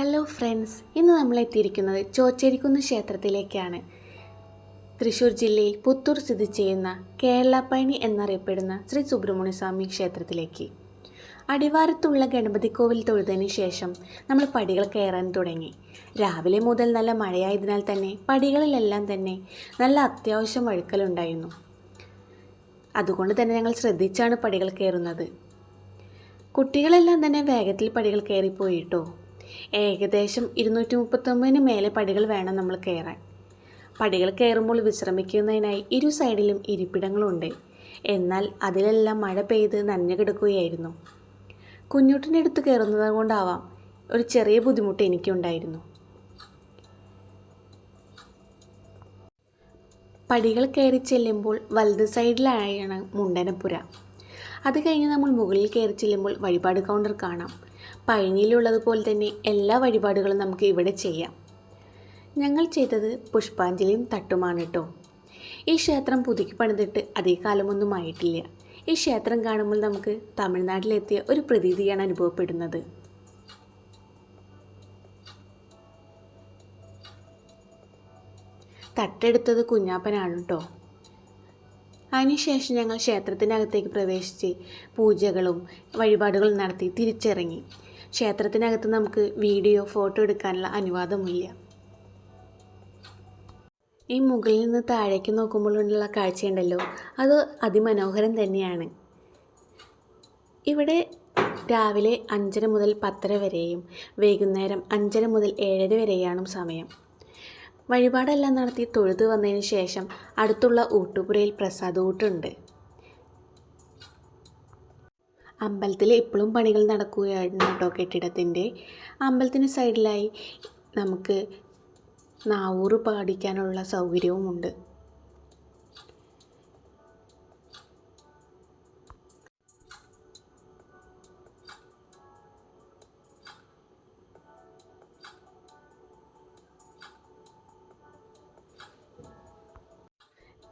Hello friends ഇന്ന് നമ്മൾ എത്തിയിരിക്കുന്നത് ചോച്ചേരിക്കുന്ന് ക്ഷേത്രത്തിലേക്കാണ്. തൃശ്ശൂർ ജില്ലയിൽ പുത്തൂർ സ്ഥിതി ചെയ്യുന്ന കേരളപ്പയണി എന്നറിയപ്പെടുന്ന ശ്രീ സുബ്രഹ്മണ്യ സ്വാമി ക്ഷേത്രത്തിലേക്ക്. അടിവാരത്തുള്ള ഗണപതി കോവിൽ തൊഴുതതിന് ശേഷം നമ്മൾ പടികൾ കയറാൻ തുടങ്ങി. രാവിലെ മുതൽ നല്ല മഴയായതിനാൽ തന്നെ പടികളിലെല്ലാം തന്നെ നല്ല അത്യാവശ്യം വഴുക്കലുണ്ടായിരുന്നു. അതുകൊണ്ട് തന്നെ ഞങ്ങൾ ശ്രദ്ധിച്ചാണ് പടികൾ കയറുന്നത്. കുട്ടികളെല്ലാം തന്നെ വേഗത്തിൽ പടികൾ കയറിപ്പോയിട്ടോ? ഏകദേശം ഇരുന്നൂറ്റി മുപ്പത്തൊമ്പതിന് മേലെ പടികൾ വേണം നമ്മൾ കയറാൻ. പടികൾ കയറുമ്പോൾ വിശ്രമിക്കുന്നതിനായി ഇരു സൈഡിലും ഇരിപ്പിടങ്ങളുണ്ട്. എന്നാൽ അതിലെല്ലാം മഴ പെയ്ത് നനഞ്ഞു കിടക്കുകയായിരുന്നു. കുഞ്ഞുട്ടിന്റെ അടുത്ത് കയറുന്നത് കൊണ്ടാവാം ഒരു ചെറിയ ബുദ്ധിമുട്ട് എനിക്കുണ്ടായിരുന്നു. പടികൾ കയറി ചെല്ലുമ്പോൾ വലത് സൈഡിലായാണ് മുണ്ടനപ്പുര. അത് കഴിഞ്ഞ് നമ്മൾ മുകളിൽ കയറി ചെല്ലുമ്പോൾ വഴിപാട് കൗണ്ടർ കാണാം. പഴനിയിലുള്ളതുപോലെ തന്നെ എല്ലാ വഴിപാടുകളും നമുക്ക് ഇവിടെ ചെയ്യാം. ഞങ്ങൾ ചെയ്തത് പുഷ്പാഞ്ജലിയും തട്ടുമാണ് കേട്ടോ. ഈ ക്ഷേത്രം പുതുക്കി പണിതിട്ട് അധിക കാലമൊന്നും ആയിട്ടില്ല. ഈ ക്ഷേത്രം കാണുമ്പോൾ നമുക്ക് തമിഴ്നാട്ടിലെത്തിയ ഒരു പ്രതീതിയാണ് അനുഭവപ്പെടുന്നത്. തട്ടെടുത്തത് കുഞ്ഞാപ്പനാണ് കേട്ടോ. അതിനുശേഷം ഞങ്ങൾ ക്ഷേത്രത്തിനകത്തേക്ക് പ്രവേശിച്ച് പൂജകളും വഴിപാടുകളും നടത്തി തിരിച്ചിറങ്ങി. ക്ഷേത്രത്തിനകത്ത് നമുക്ക് വീഡിയോ ഫോട്ടോ എടുക്കാനുള്ള അനുവാദമില്ല. ഈ മുകളിൽ നിന്ന് താഴേക്ക് നോക്കുമ്പോഴുള്ള കാഴ്ചയുണ്ടല്ലോ. അത് അതിമനോഹരം തന്നെയാണ്. ഇവിടെ രാവിലെ അഞ്ചര മുതൽ പത്തര വരെയും വൈകുന്നേരം അഞ്ചര മുതൽ ഏഴര വരെയാണ് സമയം. വഴിപാടെല്ലാം നടത്തി തൊഴുത് വന്നതിന് ശേഷം അടുത്തുള്ള ഊട്ടുപുരയിൽ പ്രസാദ് ഊട്ടുണ്ട് അമ്പലത്തിൽ ഇപ്പോഴും പണികൾ നടക്കുകയായിരുന്നു കേട്ടോ കെട്ടിടത്തിന്റെ. അമ്പലത്തിന് സൈഡിലായി നമുക്ക് നാവൂറ് പാടിക്കാനുള്ള സൗകര്യവുമുണ്ട്.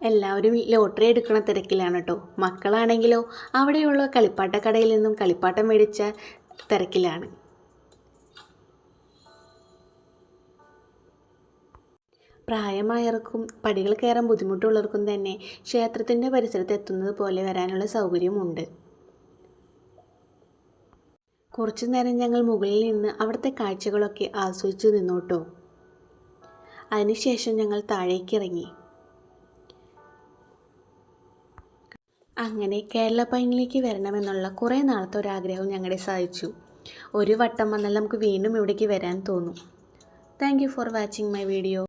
എല്ലാവരും ലോട്ടറി എടുക്കുന്ന തിരക്കിലാണ് കേട്ടോ മക്കളാണെങ്കിലോ അവിടെയുള്ള കളിപ്പാട്ടക്കടയിൽ നിന്നും കളിപ്പാട്ടം മേടിച്ച തിരക്കിലാണ്. പ്രായമായവർക്കും പടികൾ കയറാൻ ബുദ്ധിമുട്ടുള്ളവർക്കും തന്നെ ക്ഷേത്രത്തിന്റെ പരിസരത്ത് എത്തുന്നത് പോലെ വരാനുള്ള സൗകര്യമുണ്ട്. കുറച്ചു നേരം ഞങ്ങൾ മുകളിൽ നിന്ന് അവിടുത്തെ കാഴ്ചകളൊക്കെ ആസ്വദിച്ചു നിന്നോട്ടോ. അതിനുശേഷം ഞങ്ങൾ താഴേക്ക് അങ്ങനെ കേരള പൈനിലേക്ക് വരണമെന്നുള്ള കുറേ നാളത്തെ ഒരാഗ്രഹവും ഞങ്ങളെ സാധിച്ചു ഒരു വട്ടം വന്നാൽ നമുക്ക് വീണ്ടും ഇവിടേക്ക് വരാൻ തോന്നും. Thank for watching my video